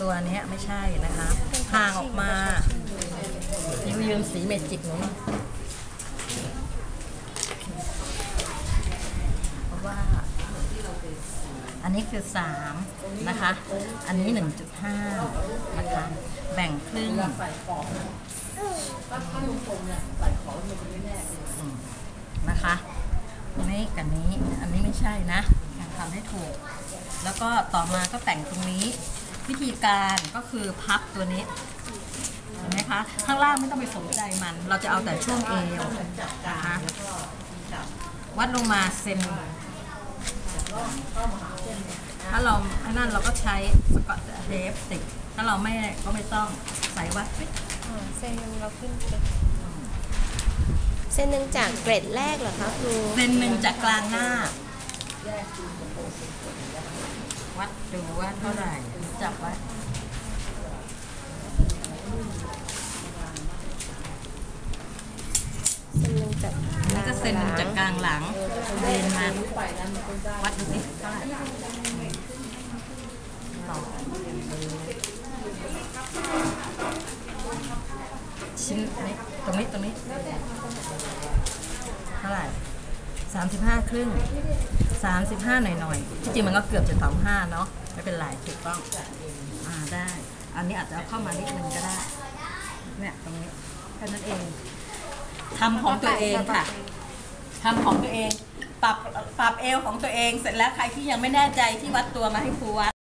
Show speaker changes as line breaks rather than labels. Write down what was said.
ตัวเนี้ยไม่ใช่นะคะ ห่างออกมายืมยืมสีเมจิกหนูหน่อยเพราะว่า อันนี้คือ 3 นะคะ อันนี้ 1.5 นะคะ แบ่งครึ่งนะคะนี่กับนี้ อันนี้ไม่ใช่นะทำให้ถูก แล้วก็ต่อมาก็แต่งตรงนี้ วิธีการก็คือพับตัวนี้เห็นไหมคะข้างล่างไม่ต้องไปสนใจมัน เราจะเอาแต่ช่วงเอวนะคะวัดลงมาเซนถ้าเราไอ้นั่นเราก็ใช้สกอตเทปติดถ้าเราไม่ก็ไม่ต้องใส่วัดปิ๊ก
อ่าเส้นหนึ่งเราขึ้นไปเส้นหนึ่งจากเกรดแรกเหรอคะครู
เซนหนึ่งจากกลางหน้า วัดดูว่าเท่าไหร่จับไว้
เส้นหนึ่งจาก
นี่ก็เซนหนึ่งจากกลางหลังเบนมาวัดดูสิเท่าไหร่ชิ้นนี้ตรงนี้ตรงนี้เท่าไหร่ สามสิบห้าครึ่งสามสิบห้าหน่อยหน่อยที่จริงมันก็เกือบจะสามห้าเนาะไม่เป็นไรถูกต้องอ่าได้ อันนี้อาจจะเอาเข้ามานิดนึงก็ได้เนี่ยตรงนี้แค่นั้นเองทำของตัวเองค่ะทำของตัวเอง ปรับปรับเอวของตัวเองเสร็จแล้วใครที่ยังไม่แน่ใจที่วัดตัวมาให้ครูวัด